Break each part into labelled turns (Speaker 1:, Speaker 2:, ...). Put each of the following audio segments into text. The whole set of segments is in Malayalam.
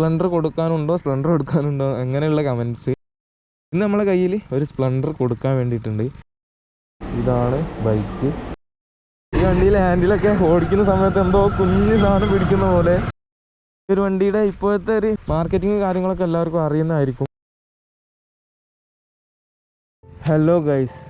Speaker 1: സ്പ്ലെൻഡർ കൊടുക്കാനുണ്ടോ സ്പ്ലെൻഡർ കൊടുക്കാനുണ്ടോ അങ്ങനെയുള്ള കമൻസ് ഇന്ന് നമ്മളെ കയ്യിൽ ഒരു സ്പ്ലെൻഡർ കൊടുക്കാൻ വേണ്ടിയിട്ടുണ്ട്. ഇതാണ് ബൈക്ക് ഈ വണ്ടിയിലെ ഹാൻഡിലൊക്കെ ഓടിക്കുന്ന സമയത്ത് എന്തോ കുഞ്ഞു സാധനം പിടിക്കുന്ന പോലെ. ഒരു വണ്ടിയുടെ ഇപ്പോഴത്തെ ഒരു മാർക്കറ്റിംഗ് കാര്യങ്ങളൊക്കെ എല്ലാവർക്കും അറിയുന്നതായിരിക്കും. ഹലോ ഗൈസ്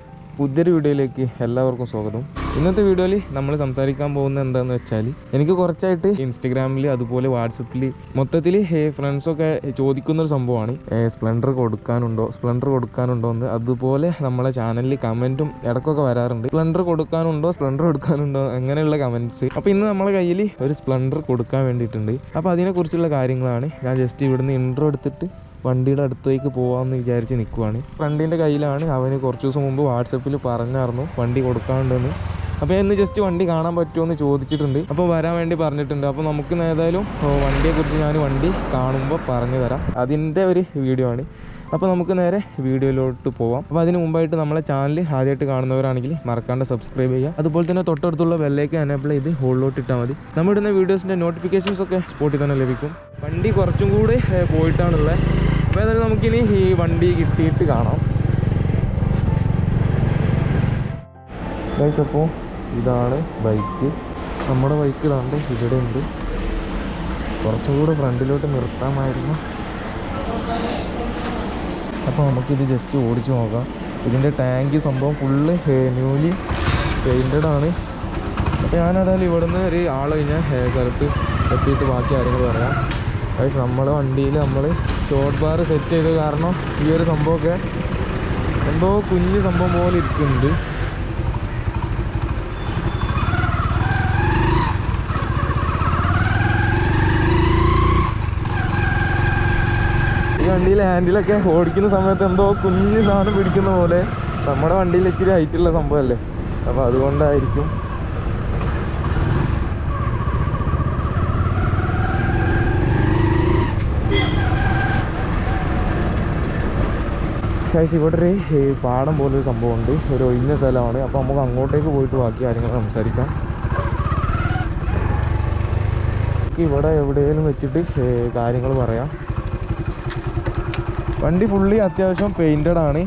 Speaker 1: പുതിയൊരു വീഡിയോയിലേക്ക് എല്ലാവർക്കും സ്വാഗതം. ഇന്നത്തെ വീഡിയോയിൽ നമ്മൾ സംസാരിക്കാൻ പോകുന്ന എന്താണെന്ന് വെച്ചാൽ എനിക്ക് കുറച്ചായിട്ട് ഇൻസ്റ്റഗ്രാമിൽ അതുപോലെ വാട്സപ്പിൽ മൊത്തത്തിൽ ഫ്രണ്ട്സൊക്കെ ചോദിക്കുന്ന ഒരു സംഭവമാണ്. സ്പ്ലെൻഡർ കൊടുക്കാനുണ്ടോ സ്പ്ലെൻഡർ കൊടുക്കാനുണ്ടോ എന്ന്. അതുപോലെ നമ്മളെ ചാനലിൽ കമന്റും ഇടക്കൊക്കെ വരാറുണ്ട്. സ്പ്ലെൻഡർ കൊടുക്കാനുണ്ടോ സ്പ്ലെൻഡർ കൊടുക്കാനുണ്ടോ അങ്ങനെയുള്ള കമന്റ്സ് അപ്പോൾ ഇന്ന് നമ്മളെ കയ്യിൽ ഒരു സ്പ്ലെൻഡർ കൊടുക്കാൻ വേണ്ടിയിട്ടുണ്ട്. അപ്പോൾ അതിനെക്കുറിച്ചുള്ള കാര്യങ്ങളാണ് ഞാൻ ജസ്റ്റ് ഇവിടുന്ന് ഇൻട്രോ എടുത്തിട്ട് വണ്ടിയുടെ അടുത്തേക്ക് പോകാമെന്ന് വിചാരിച്ച് നിൽക്കുവാണ് ഫ്രണ്ടിന്റെ കയ്യിലാണ്. അവന് കുറച്ച് ദിവസം മുമ്പ് വാട്സപ്പിൽ പറഞ്ഞായിരുന്നു വണ്ടി കൊടുക്കാണ്ടെന്ന് അപ്പോൾ ഇന്ന് ജസ്റ്റ് വണ്ടി കാണാൻ പറ്റുമോ എന്ന് ചോദിച്ചിട്ടുണ്ട്. അപ്പോൾ വരാൻ വേണ്ടി പറഞ്ഞിട്ടുണ്ട്. അപ്പോൾ നമുക്ക് ഏതായാലും വണ്ടിയെക്കുറിച്ച് ഞാൻ വണ്ടി കാണുമ്പോൾ പറഞ്ഞു തരാം അതിന്റെ ഒരു വീഡിയോ ആണ്. അപ്പോൾ നമുക്ക് നേരെ വീഡിയോയിലോട്ട് പോവാം. അപ്പോൾ അതിന് മുമ്പായിട്ട് നമ്മളെ ചാനൽ ആദ്യമായിട്ട് കാണുന്നവരാണെങ്കിൽ മറക്കാണ്ട് സബ്സ്ക്രൈബ് ചെയ്യുക. അതുപോലെ തന്നെ തൊട്ടടുത്തുള്ള ബെല്ലേക്ക് എനേബിൾ ചെയ്ത് ഹോളിലോട്ട് ഇട്ടാൽ മതി. നമ്മൾ ഇടുന്ന വീഡിയോസിന്റെ നോട്ടിഫിക്കേഷൻസ് ഒക്കെ സ്പോട്ടിൽ തന്നെ ലഭിക്കും. വണ്ടി കുറച്ചും കൂടി പോയിട്ടാണുള്ളത് അപ്പോൾ ഏതായാലും നമുക്കിനി ഈ വണ്ടി കിട്ടിയിട്ട് കാണാം. അപ്പോൾ ഇതാണ് ബൈക്ക് നമ്മുടെ ബൈക്ക് ഇതാണ്ട് ഇവിടെ ഉണ്ട്. കുറച്ചും കൂടെ ഫ്രണ്ടിലോട്ട് നിർത്താമായിരുന്നു. അപ്പോൾ നമുക്കിത് ജസ്റ്റ് ഓടിച്ചു നോക്കാം. ഇതിന്റെ ടാങ്ക് സംഭവം ഫുള്ള് ന്യൂലി പെയിന്റഡ് ആണ്. അപ്പോൾ ഞാനതായാലും ഇവിടുന്ന് ഒരു ആൾ കഴിഞ്ഞാൽ സ്ഥലത്ത് എത്തിയിട്ട് ബാക്കി കാര്യങ്ങൾ പറയാം. പക്ഷേ നമ്മളെ വണ്ടിയിൽ നമ്മൾ ഷോർട്ട് ബാർ സെറ്റ് ചെയ്ത കാരണം ഈ ഒരു സംഭവമൊക്കെ എന്തോ കുഞ്ഞ് സംഭവം പോലെ ഇരിക്കുന്നുണ്ട്. വണ്ടിയിലെ ഹാൻഡിലൊക്കെ ഓടിക്കുന്ന സമയത്ത് എന്തോ കുഞ്ഞു സാധനം പിടിക്കുന്ന പോലെ നമ്മുടെ വണ്ടിയിൽ ഇച്ചിരി ഹൈറ്റുള്ള സംഭവമല്ലേ? അപ്പോൾ അതുകൊണ്ടായിരിക്കും. കഴിച്ച് ഇവിടെ ഒരു പാടം പോലൊരു സംഭവമുണ്ട്. ഒരു ഒഴിഞ്ഞ സ്ഥലമാണ്. അപ്പോൾ നമുക്ക് അങ്ങോട്ടേക്ക് പോയിട്ട് ബാക്കി കാര്യങ്ങൾ സംസാരിക്കാം. ഇവിടെ എവിടെയെങ്കിലും വെച്ചിട്ട് കാര്യങ്ങൾ പറയാം. വണ്ടി ഫുള്ളി അത്യാവശ്യം പെയിന്റഡ് ആണ്.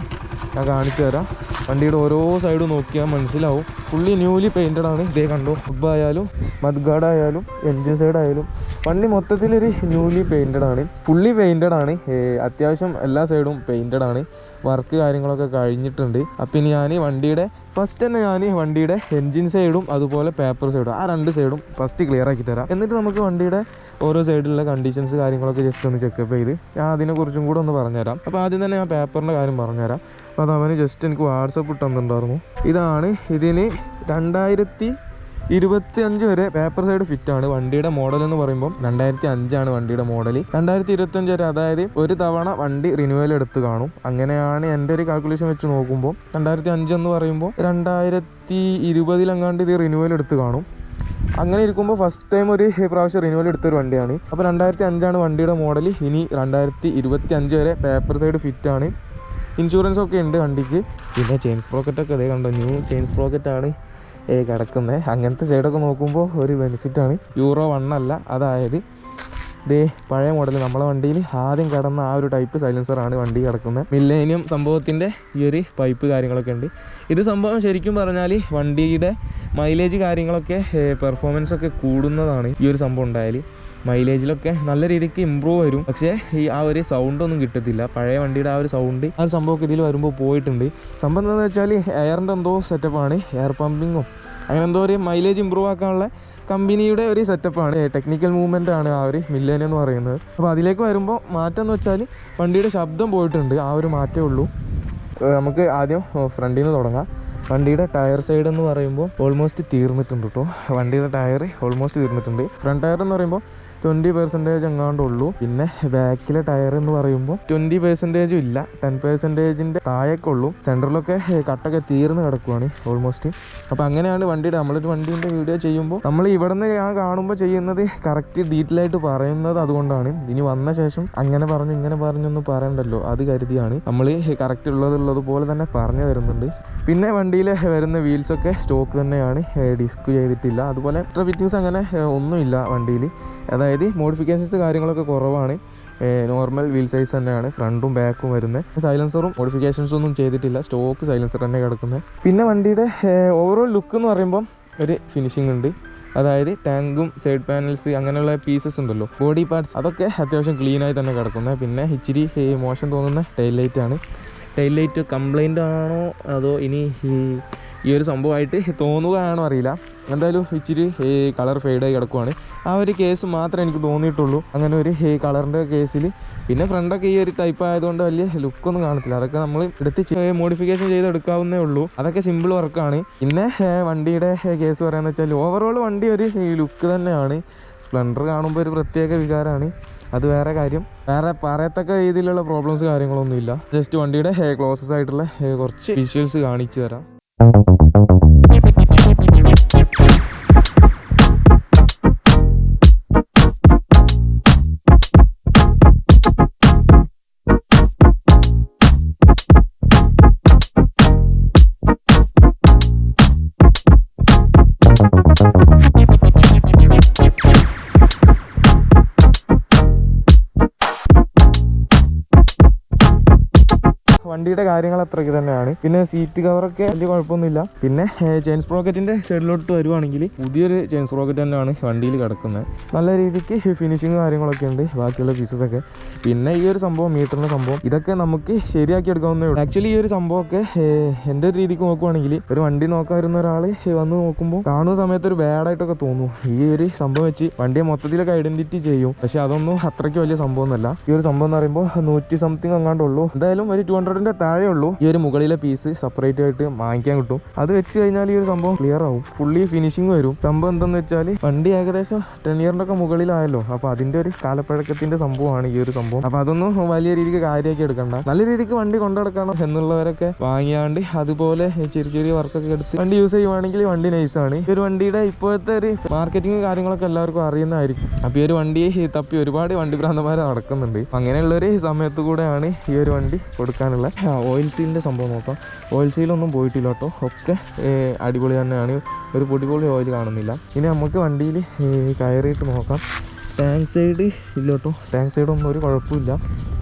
Speaker 1: ഞാൻ കാണിച്ചു തരാം. വണ്ടിയുടെ ഓരോ സൈഡും നോക്കിയാൽ മനസ്സിലാവും. ഫുള്ളി ന്യൂലി പെയിന്റഡ് ആണ്. ഇതേ കണ്ടു? ഹുബ് ആയാലും മദ്ഗാർഡ് ആയാലും എൻജിൻ സൈഡ് ആയാലും വണ്ടി മൊത്തത്തിലൊരു ന്യൂലി പെയിന്റഡ് ആണ്. ഫുള്ളി പെയിന്റഡ് ആണ്. അത്യാവശ്യം എല്ലാ സൈഡും പെയിന്റഡ് ആണ്. വർക്ക് കാര്യങ്ങളൊക്കെ കഴിഞ്ഞിട്ടുണ്ട്. അപ്പം ഇനി ഞാൻ വണ്ടിയുടെ ഫസ്റ്റ് തന്നെ ഞാൻ വണ്ടിയുടെ എൻജിൻ സൈഡും അതുപോലെ പേപ്പർ സൈഡും ആ രണ്ട് സൈഡും ഫസ്റ്റ് ക്ലിയർ ആക്കി തരാം. എന്നിട്ട് നമുക്ക് വണ്ടിയുടെ ഓരോ സൈഡിലുള്ള കണ്ടീഷൻസ് കാര്യങ്ങളൊക്കെ ജസ്റ്റ് ഒന്ന് ചെക്കപ്പ് ചെയ്ത് ഞാൻ അതിനെക്കുറിച്ചും കൂടെ ഒന്ന് പറഞ്ഞുതരാം. അപ്പോൾ ആദ്യം തന്നെ ഞാൻ പേപ്പറിന്റെ കാര്യം പറഞ്ഞുതരാം. അപ്പോൾ അത് അവന് ജസ്റ്റ് എനിക്ക് വാട്സപ്പ് ഇട്ടുണ്ടായിരുന്നു ഇതാണ് ഇതിന് രണ്ടായിരത്തി ഇരുപത്തി അഞ്ച് വരെ പേപ്പർ സൈഡ് ഫിറ്റ് ആണ്. വണ്ടിയുടെ മോഡൽ എന്ന് പറയുമ്പോൾ രണ്ടായിരത്തി അഞ്ചാണ് വണ്ടിയുടെ മോഡൽ രണ്ടായിരത്തി ഇരുപത്തി അഞ്ച് വരെ അതായത് ഒരു തവണ വണ്ടി റിന്യൂവൽ എടുത്ത് കാണും. അങ്ങനെയാണ് എന്റെ ഒരു കാൽക്കുലേഷൻ വെച്ച് നോക്കുമ്പോൾ രണ്ടായിരത്തി അഞ്ച് എന്ന് പറയുമ്പോൾ രണ്ടായിരത്തി ഇരുപതിലെങ്ങാണ്ട് ഇത് റിന്യൂവൽ എടുത്ത് കാണും. അങ്ങനെ ഇരിക്കുമ്പോൾ ഫസ്റ്റ് ടൈം ഒരു പ്രാവശ്യം റിന്യൂവൽ എടുത്തൊരു വണ്ടിയാണ്. അപ്പോൾ രണ്ടായിരത്തി അഞ്ചാണ് വണ്ടിയുടെ മോഡൽ ഇനി രണ്ടായിരത്തി ഇരുപത്തി അഞ്ച് വരെ പേപ്പർ സൈഡ് ഫിറ്റ് ആണ്. ഇൻഷുറൻസ് ഒക്കെ ഉണ്ട് വണ്ടിക്ക്. പിന്നെ ചെയിൻസ് പ്രോക്കറ്റൊക്കെ അതേ കണ്ടോ ന്യൂ ചെയിൻസ് പ്രോക്കറ്റാണ് കിടക്കുന്നത് അങ്ങനത്തെ സൈഡൊക്കെ നോക്കുമ്പോൾ ഒരു ബെനിഫിറ്റാണ് യൂറോ വണ്ണല്ല അതായത് ഇതേ പഴയ മോഡൽ നമ്മളെ വണ്ടിയിൽ ആദ്യം കിടന്ന ആ ഒരു ടൈപ്പ് സൈലൻസറാണ് വണ്ടി കിടക്കുന്നത് മില്ലേനിയം സംഭവത്തിന്റെ ഈ ഒരു പൈപ്പ് കാര്യങ്ങളൊക്കെ ഉണ്ട്. ഇത് സംഭവം ശരിക്കും പറഞ്ഞാൽ വണ്ടിയുടെ മൈലേജ് കാര്യങ്ങളൊക്കെ പെർഫോമൻസ് ഒക്കെ കൂടുന്നതാണ് ഈ ഒരു സംഭവം ഉണ്ടായാൽ മൈലേജിലൊക്കെ നല്ല രീതിക്ക് ഇമ്പ്രൂവ് വരും. പക്ഷേ ഈ ആ ഒരു സൗണ്ട് ഒന്നും കിട്ടത്തില്ല. പഴയ വണ്ടിയുടെ ആ ഒരു സൗണ്ട് ആ ഒരു സംഭവമൊക്കെ ഇതിൽ വരുമ്പോൾ പോയിട്ടുണ്ട്. സംഭവം എന്താണെന്ന് വെച്ചാൽ എയറിന്റെ എന്തോ സെറ്റപ്പാണ് എയർ പമ്പിങ്ങും അങ്ങനെ എന്തോ ഒരു മൈലേജ് ഇമ്പ്രൂവ് ആക്കാനുള്ള കമ്പനിയുടെ ഒരു സെറ്റപ്പാണ് ടെക്നിക്കൽ മൂവ്മെന്റ് ആണ് ആ ഒരു മില്ലേനിയം എന്ന് പറയുന്നത്. അപ്പോൾ അതിലേക്ക് വരുമ്പോൾ മാറ്റം എന്ന് വെച്ചാൽ വണ്ടിയുടെ ശബ്ദം പോയിട്ടുണ്ട്. ആ ഒരു മാറ്റമേ ഉള്ളൂ. നമുക്ക് ആദ്യം ഫ്രണ്ടിൽ നിന്ന് തുടങ്ങാം. വണ്ടിയുടെ ടയർ സൈഡ് എന്ന് പറയുമ്പോൾ ഓൾമോസ്റ്റ് തീർന്നിട്ടുണ്ട് കേട്ടോ വണ്ടിയുടെ ടയർ ഓൾമോസ്റ്റ് തീർന്നിട്ടുണ്ട്. ഫ്രണ്ട് ടയർ എന്ന് പറയുമ്പോൾ ട്വന്റി പെർസെന്റേജ് എങ്ങാണ്ടുള്ളൂ. പിന്നെ ബാക്കിലെ ടയർ എന്ന് പറയുമ്പോൾ ട്വന്റി പെർസെന്റേജും ഇല്ല. ടെൻ പെർസെന്റേജിന്റെ താഴേക്കുള്ളൂ സെന്ററിലൊക്കെ കട്ടൊക്കെ തീർന്ന് കിടക്കുവാണ് ഓൾമോസ്റ്റ് അപ്പോൾ അങ്ങനെയാണ് വണ്ടിയുടെ നമ്മളൊരു വണ്ടീന്റെ വീഡിയോ ചെയ്യുമ്പോൾ നമ്മൾ ഇവിടെ നിന്ന് ഞാൻ കാണുമ്പോൾ ചെയ്യുന്നത് കറക്റ്റ് ഡീറ്റെയിൽ ആയിട്ട് പറയുന്നത് അതുകൊണ്ടാണ്. ഇനി വന്ന ശേഷം അങ്ങനെ പറഞ്ഞു ഇങ്ങനെ പറഞ്ഞൊന്നും പറയണ്ടല്ലോ. അത് കരുതിയാണ് നമ്മൾ കറക്റ്റ് ഉള്ളതുള്ളത് പോലെ തന്നെ പറഞ്ഞു തരുന്നുണ്ട്. പിന്നെ വണ്ടിയിൽ വരുന്ന വീൽസൊക്കെ സ്റ്റോക്ക് തന്നെയാണ്. ഡിസ്ക് ചെയ്തിട്ടില്ല. അതുപോലെ എക്സ്ട്രാ ഫിറ്റിങ്സ് അങ്ങനെ ഒന്നുമില്ല വണ്ടിയിൽ അതായത് മോഡിഫിക്കേഷൻസ് കാര്യങ്ങളൊക്കെ കുറവാണ്. നോർമൽ വീൽ സൈസ് തന്നെയാണ്. ഫ്രണ്ടും ബാക്കും വരുന്നത് സൈലൻസറും മോഡിഫിക്കേഷൻസ് ഒന്നും ചെയ്തിട്ടില്ല. സ്റ്റോക്ക് സൈലൻസർ തന്നെ കിടക്കുന്നത് പിന്നെ വണ്ടിയുടെ ഓവറോൾ ലുക്ക് എന്ന് പറയുമ്പം ഒരു ഫിനിഷിംഗ് ഉണ്ട്. അതായത് ടാങ്കും സൈഡ് പാനൽസ് അങ്ങനെയുള്ള പീസസ് ഉണ്ടല്ലോ. ബോഡി പാർട്സ് അതൊക്കെ അത്യാവശ്യം ക്ലീനായി തന്നെ കിടക്കുന്നത് പിന്നെ ഇച്ചിരി മോശം തോന്നുന്ന tail light tail light complaint ആണോ അതോ ഇനി ഈ ഈ ഒരു സംഭവമായിട്ട് തോന്നുകയാണോ അറിയില്ല. എന്തായാലും ഇച്ചിരി കളർ ഫെയ്ഡായി കിടക്കുവാണ്. ആ ഒരു കേസ് മാത്രമേ എനിക്ക് തോന്നിയിട്ടുള്ളൂ. അങ്ങനെ ഒരു കളറിന്റെ കേസിൽ പിന്നെ ഫ്രണ്ടൊക്കെ ഈ ഒരു ടൈപ്പ് ആയതുകൊണ്ട് വലിയ ലുക്ക് ഒന്നും കാണത്തില്ല. അതൊക്കെ നമ്മൾ എടുത്ത് മോഡിഫിക്കേഷൻ ചെയ്തെടുക്കാവുന്നേ ഉള്ളൂ. അതൊക്കെ സിമ്പിൾ വർക്കാണ് പിന്നെ വണ്ടിയുടെ കേസ് പറയാന്ന് വെച്ചാൽ ഓവറോൾ വണ്ടി ഒരു ലുക്ക് തന്നെയാണ്. സ്പ്ലെൻഡർ കാണുമ്പോൾ ഒരു പ്രത്യേക വികാരമാണ് അത് വേറെ കാര്യം. വേറെ പറയത്തക്ക രീതിയിലുള്ള പ്രോബ്ലംസ് കാര്യങ്ങളൊന്നും ഇല്ല ജസ്റ്റ് വണ്ടിയുടെ ക്ലോസസ് ആയിട്ടുള്ള കുറച്ച് വിഷ്വൽസ് കാണിച്ചു തരാം. വണ്ടിയുടെ കാര്യങ്ങൾ അത്രയ്ക്ക് തന്നെയാണ്. പിന്നെ സീറ്റ് കവറൊക്കെ വലിയ കുഴപ്പമൊന്നുമില്ല. പിന്നെ ചെയിൻസ് സ്പ്രോക്കറ്റിന്റെ സൈഡിലോട്ട് വരുവാണെങ്കിൽ പുതിയൊരു ചെയിൻസ് സ്പ്രോക്കറ്റ് തന്നെയാണ് വണ്ടിയിൽ കിടക്കുന്നത്. നല്ല രീതിക്ക് ഫിനിഷിങ് കാര്യങ്ങളൊക്കെ ഉണ്ട് ബാക്കിയുള്ള പീസസ് ഒക്കെ. പിന്നെ ഈ ഒരു സംഭവം മീറ്ററിന്റെ സംഭവം ഇതൊക്കെ നമുക്ക് ശരിയാക്കി എടുക്കാവുന്നേ ഉള്ളൂ. ആക്ച്വലി ഈ ഒരു സംഭവമൊക്കെ എന്റെ ഒരു രീതിക്ക് നോക്കുവാണെങ്കിൽ ഒരു വണ്ടി നോക്കാൻ വരുന്ന ഒരാൾ വന്ന് നോക്കുമ്പോൾ കാണുന്ന സമയത്ത് ഒരു ബാഡായിട്ടൊക്കെ തോന്നും. ഈ ഒരു സംഭവം വെച്ച് വണ്ടിയെ മൊത്തത്തിലൊക്കെ ഐഡന്റിറ്റി ചെയ്യും. പക്ഷെ അതൊന്നും അത്രയ്ക്ക് വലിയ സംഭവം ഒന്നുമല്ല ഈ ഒരു സംഭവം എന്ന് പറയുമ്പോൾ നൂറ്റി സംതിങ് അങ്ങാണ്ടുള്ളൂ എന്തായാലും ഒരു ടു ഹൺഡ്രഡിന്റെ താഴെ ഉള്ളൂ ഈ ഒരു മുകളിലെ പീസ് സെപ്പറേറ്റ് ആയിട്ട് വാങ്ങിക്കാൻ കിട്ടും. അത് വെച്ച് കഴിഞ്ഞാൽ ഈ ഒരു സംഭവം ക്ലിയർ ആവും. ഫുള്ളി ഫിനിഷിംഗ് വരും. സംഭവം എന്തെന്ന് വെച്ചാൽ വണ്ടി ഏകദേശം ടെൻ ഇയറിന്റെ ഒക്കെ മുകളിലായല്ലോ. അപ്പോൾ അതിന്റെ ഒരു കാലപ്പഴക്കത്തിന്റെ സംഭവമാണ് ഈ ഒരു സംഭവം. അപ്പോൾ അതൊന്നും വലിയ രീതിക്ക് കാര്യമാക്കി എടുക്കണ്ട. നല്ല രീതിക്ക് വണ്ടി കൊണ്ടുനടക്കണം എന്നുള്ളവരൊക്കെ വാങ്ങിയാണ്ട് അതുപോലെ ചെറിയ ചെറിയ വർക്കൊക്കെ എടുത്ത് വണ്ടി യൂസ് ചെയ്യുവാണെങ്കിൽ വണ്ടി നൈസാണ് ഈ ഒരു വണ്ടിയുടെ ഇപ്പോഴത്തെ ഒരു മാർക്കറ്റിംഗ് കാര്യങ്ങളൊക്കെ എല്ലാവർക്കും അറിയുന്നതായിരിക്കും. അപ്പൊ ഈ ഒരു വണ്ടി തപ്പി ഒരുപാട് വണ്ടി ഭ്രാന്തന്മാർ നടക്കുന്നുണ്ട്. അങ്ങനെയുള്ള ഒരു സമയത്ത് കൂടെയാണ് ഈ ഒരു വണ്ടി കൊടുക്കാനുള്ള ഓയിൽ സീലിന്റെ സംഭവം നോക്കാം. ഓയിൽ സീലൊന്നും പോയിട്ടില്ല കേട്ടോ. ഒക്കെ അടിപൊളി തന്നെയാണ്. ഒരു പൊടിപൊളി ഓയിൽ കാണുന്നില്ല. ഇനി നമുക്ക് വണ്ടിയിൽ കയറിയിട്ട് നോക്കാം. ടാങ്ക് സൈഡ് ഇല്ല കേട്ടോ. ടാങ്ക് സൈഡൊന്നും ഒരു കുഴപ്പമില്ല.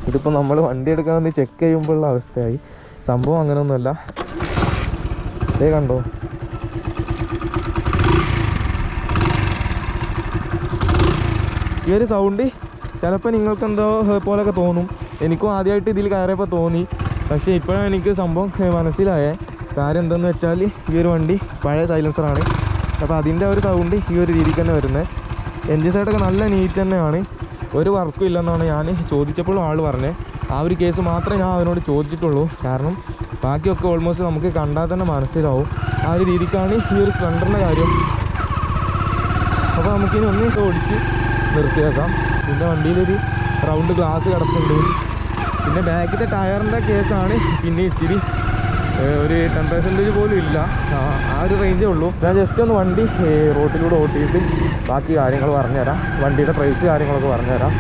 Speaker 1: ഇതിപ്പോൾ നമ്മൾ വണ്ടി എടുക്കാൻ വേണ്ടി ചെക്ക് ചെയ്യുമ്പോഴുള്ള അവസ്ഥയായി. സംഭവം അങ്ങനെയൊന്നുമല്ല അതേ കണ്ടോ? ഈ ഒരു സൗണ്ട് ചിലപ്പോൾ നിങ്ങൾക്ക് എന്തോ തോന്നും. എനിക്കും ആദ്യമായിട്ട് ഇതിൽ കയറിയപ്പോൾ തോന്നി. പക്ഷേ ഇപ്പോഴാണ് എനിക്ക് സംഭവം മനസ്സിലായേ. കാര്യം എന്തെന്ന് വെച്ചാൽ ഈ ഒരു വണ്ടി പഴയ സൈലൻസറാണ് അപ്പോൾ അതിന്റെ ഒരു സൗണ്ട് ഈ ഒരു രീതിക്ക് തന്നെ വരുന്നത് എൻജിൻ സൈഡൊക്കെ നല്ല നീറ്റ് തന്നെയാണ്. ഒരു വർക്കും ഇല്ലെന്നാണ് ഞാൻ ചോദിച്ചപ്പോഴും ആൾ പറഞ്ഞത് ആ ഒരു കേസ് മാത്രമേ ഞാൻ അവനോട് ചോദിച്ചിട്ടുള്ളൂ. കാരണം ബാക്കിയൊക്കെ ഓൾമോസ്റ്റ് നമുക്ക് കണ്ടാൽ തന്നെ മനസ്സിലാവും. ആ ഒരു രീതിക്കാണ് ഈ ഒരു സ്പ്ലെൻഡറിന്റെ കാര്യം. അപ്പോൾ നമുക്കിനി ഒന്ന് ഓടിച്ച് നിർത്തിയേക്കാം. പിന്നെ വണ്ടിയിലൊരു റൗണ്ട് ഗ്ലാസ് കിടപ്പുണ്ട്. പിന്നെ ബാക്കിലെ ടയറിന്റെ കേസാണ്. പിന്നെ ഇച്ചിരി ഒരു ടെൻ പെർസെന്റേജ് പോലും ഇല്ല. ആ ഒരു റേഞ്ചേ ഉള്ളൂ. ഞാൻ ജസ്റ്റ് ഒന്ന് വണ്ടി റോട്ടിലൂടെ ഓട്ടിയിട്ട് ബാക്കി കാര്യങ്ങൾ പറഞ്ഞുതരാം. വണ്ടിയുടെ പ്രൈസ് കാര്യങ്ങളൊക്കെ പറഞ്ഞുതരാം.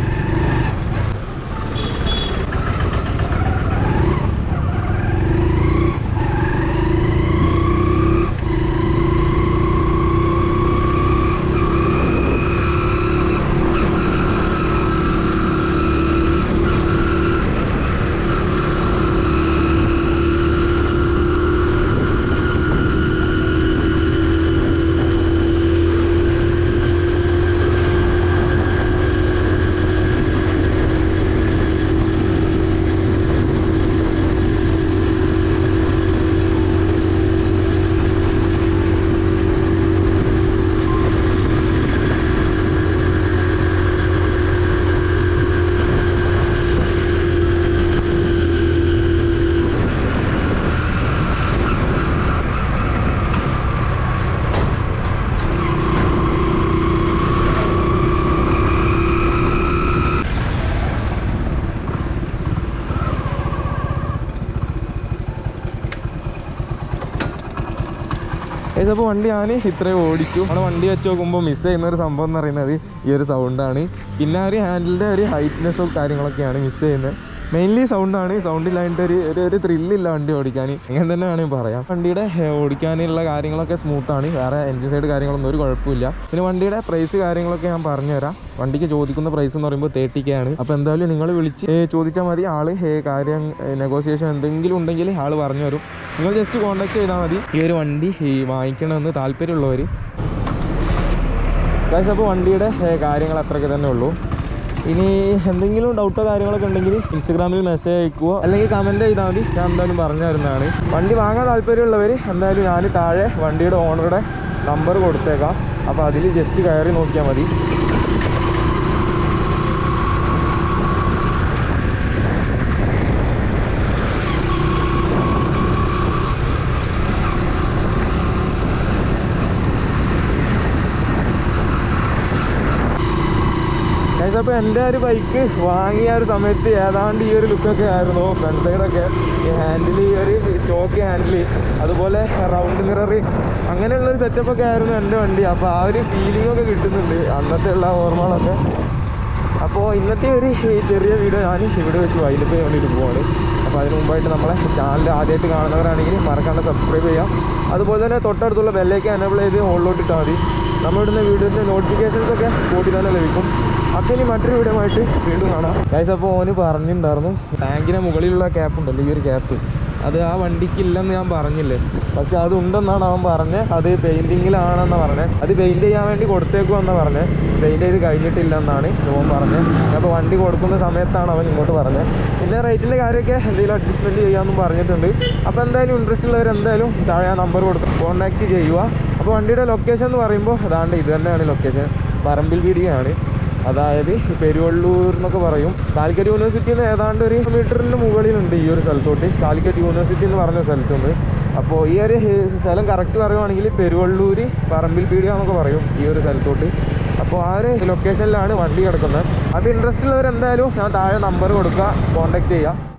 Speaker 1: അപ്പോൾ വണ്ടി ഞാൻ ഇത്രയും ഓടിക്കും. നമ്മുടെ വണ്ടി വെച്ച് നോക്കുമ്പോൾ മിസ് ചെയ്യുന്ന ഒരു സംഭവം എന്ന് പറയുന്നത് ഈ ഒരു സൗണ്ടാണ് പിന്നെ ഒരു ഹാൻഡിലിന്റെ ഒരു ഹൈറ്റ്നെസ്സും കാര്യങ്ങളൊക്കെയാണ് മിസ് ചെയ്യുന്നത്. മെയിൻലി സൗണ്ടാണ് സൗണ്ട് ഇല്ലാണ്ട് ഒരു ഒരു ഒരു ത്രില്ലില്ല വണ്ടി ഓടിക്കാൻ. ഇങ്ങനെ തന്നെ വേണമെങ്കിൽ പറയാം. വണ്ടിയുടെ ഓടിക്കാനുള്ള കാര്യങ്ങളൊക്കെ സ്മൂത്താണ് വേറെ എൻജിൻ സൈഡ് കാര്യങ്ങളൊന്നും ഒരു കുഴപ്പമില്ല. പിന്നെ വണ്ടിയുടെ പ്രൈസ് കാര്യങ്ങളൊക്കെ ഞാൻ പറഞ്ഞുതരാം. വണ്ടിക്ക് ചോദിക്കുന്ന പ്രൈസ് എന്ന് പറയുമ്പോൾ തേർട്ടി കെ ആണ്. അപ്പോൾ എന്തായാലും നിങ്ങൾ വിളിച്ച് ചോദിച്ചാൽ മതി. ആൾ കാര്യം നെഗോസിയേഷൻ എന്തെങ്കിലും ഉണ്ടെങ്കിൽ ആൾ പറഞ്ഞു തരും നിങ്ങൾ ജസ്റ്റ് കോൺടാക്ട് ചെയ്താൽ മതി. ഈ ഒരു വണ്ടി ഈ വാങ്ങിക്കണമെന്ന് താല്പര്യമുള്ളവർ അപ്പോൾ വണ്ടിയുടെ കാര്യങ്ങൾ അത്രയ്ക്ക് തന്നെ ഉള്ളൂ. ഇനി എന്തെങ്കിലും ഡൗട്ടോ കാര്യങ്ങളൊക്കെ ഉണ്ടെങ്കിൽ ഇൻസ്റ്റഗ്രാമിൽ മെസ്സേജ് അയക്കുവോ അല്ലെങ്കിൽ കമന്റ് ചെയ്താൽ മതി. ഞാൻ എന്തായാലും പറഞ്ഞു തരുന്നതാണ്. വണ്ടി വാങ്ങാൻ താല്പര്യമുള്ളവർ എന്തായാലും ഞാൻ താഴെ വണ്ടിയുടെ ഓണറുടെ നമ്പർ കൊടുത്തേക്കാം. അപ്പോൾ അതിൽ ജസ്റ്റ് കയറി നോക്കിയാൽ മതി. ഗൈസ് അപ്പോൾ എന്റെ ഒരു ബൈക്ക് വാങ്ങിയ ഒരു സമയത്ത് ഏതാണ്ട് ഈ ഒരു ലുക്കൊക്കെ ആയിരുന്നു. ഫ്രണ്ട് സൈഡൊക്കെ ഈ ഹാൻഡിൽ ഈ ഒരു സ്റ്റോക്ക് ഹാൻഡിൽ അതുപോലെ റൗണ്ട് മിറർ അങ്ങനെയുള്ളൊരു സെറ്റപ്പൊക്കെ ആയിരുന്നു എന്റെ വണ്ടി. അപ്പോൾ ആ ഒരു ഫീലിംഗ് ഒക്കെ കിട്ടുന്നുണ്ട് അന്നത്തെ ഉള്ള ഓർമ്മകളൊക്കെ. അപ്പോൾ ഇന്നത്തെ ഒരു ചെറിയ വീഡിയോ ഞാൻ ഇവിടെ വെച്ച് വൈകിട്ട് വേണ്ടിയിട്ട് പോവാണ്. അപ്പോൾ അതിന് മുമ്പായിട്ട് നമ്മളെ ചാനൽ ആദ്യമായിട്ട് കാണുന്നവരാണെങ്കിൽ മറക്കാണ്ട് സബ്സ്ക്രൈബ് ചെയ്യാം. അതുപോലെ തന്നെ തൊട്ടടുത്തുള്ള ബെല്ലേക്ക് എനേബിൾ ചെയ്ത് ഹോളിലോട്ട് ഇട്ടാൽ മതി. നമ്മളിടുന്ന വീഡിയോസിന്റെ നോട്ടിഫിക്കേഷൻസൊക്കെ കൂട്ടി തന്നെ ലഭിക്കും. ഇനി മറ്റൊരു വീഡിയോ വീണ്ടും കാണാം. ഗൈസ് അപ്പോൾ ഓന് പറഞ്ഞിട്ടുണ്ടായിരുന്നു ടാങ്കിന് മുകളിലുള്ള ക്യാപ്പ് ഉണ്ടല്ലോ ഈ ഒരു ക്യാപ്പ് അത് ആ വണ്ടിക്ക് ഇല്ലെന്ന് ഞാൻ പറഞ്ഞില്ലേ? പക്ഷെ അത് ഉണ്ടെന്നാണ് അവൻ പറഞ്ഞത് അത് പെയിന്റിങ്ങിലാണെന്ന് പറഞ്ഞത് അത് പെയിന്റ് ചെയ്യാൻ വേണ്ടി കൊടുത്തേക്കുമെന്നാണ് പറഞ്ഞത് പെയിന്റ് ചെയ്ത് കഴിഞ്ഞിട്ടില്ലെന്നാണ് ഓൻ പറഞ്ഞത് അപ്പോൾ വണ്ടി കൊടുക്കുന്ന സമയത്താണ് അവൻ ഇങ്ങോട്ട് പറഞ്ഞത് പിന്നെ റേറ്റിന്റെ കാര്യമൊക്കെ എന്തെങ്കിലും അഡ്ജസ്റ്റ്മെന്റ് ചെയ്യാമെന്നും പറഞ്ഞിട്ടുണ്ട്. അപ്പോൾ എന്തായാലും ഇൻട്രസ്റ്റ് ഉള്ളവർ എന്തായാലും താഴെ ആ നമ്പർ കൊടുത്ത് കോൺടാക്റ്റ് ചെയ്യുക. അപ്പോൾ വണ്ടിയുടെ ലൊക്കേഷൻ എന്ന് പറയുമ്പോൾ അതാണ്ട് ഇത് തന്നെയാണ് ലൊക്കേഷൻ പറമ്പിൽ വീടിയാണ് അതായത് പെരുവള്ളൂർ എന്നൊക്കെ പറയും. കാലിക്കറ്റ് യൂണിവേഴ്സിറ്റിയിൽ നിന്ന് ഏതാണ്ട് ഒരു മീറ്ററിന് മുകളിലുണ്ട് ഈ ഒരു സ്ഥലത്തോട്ട്. കാലിക്കറ്റ് യൂണിവേഴ്സിറ്റി എന്ന് പറഞ്ഞ സ്ഥലത്തുണ്ട്. അപ്പോൾ ഈ ഒരു സ്ഥലം കറക്റ്റ് പറയുവാണെങ്കിൽ പെരുവള്ളൂർ പറമ്പിൽ പീടിക എന്നൊക്കെ പറയും ഈ ഒരു സ്ഥലത്തോട്ട്. അപ്പോൾ ആ ഒരു ലൊക്കേഷനിലാണ് വണ്ടി കിടക്കുന്നത്. അപ്പോൾ ഇൻട്രസ്റ്റ് ഉള്ളവർ എന്തായാലും ഞാൻ താഴെ നമ്പർ കൊടുക്കുക കോൺടാക്ട് ചെയ്യുക.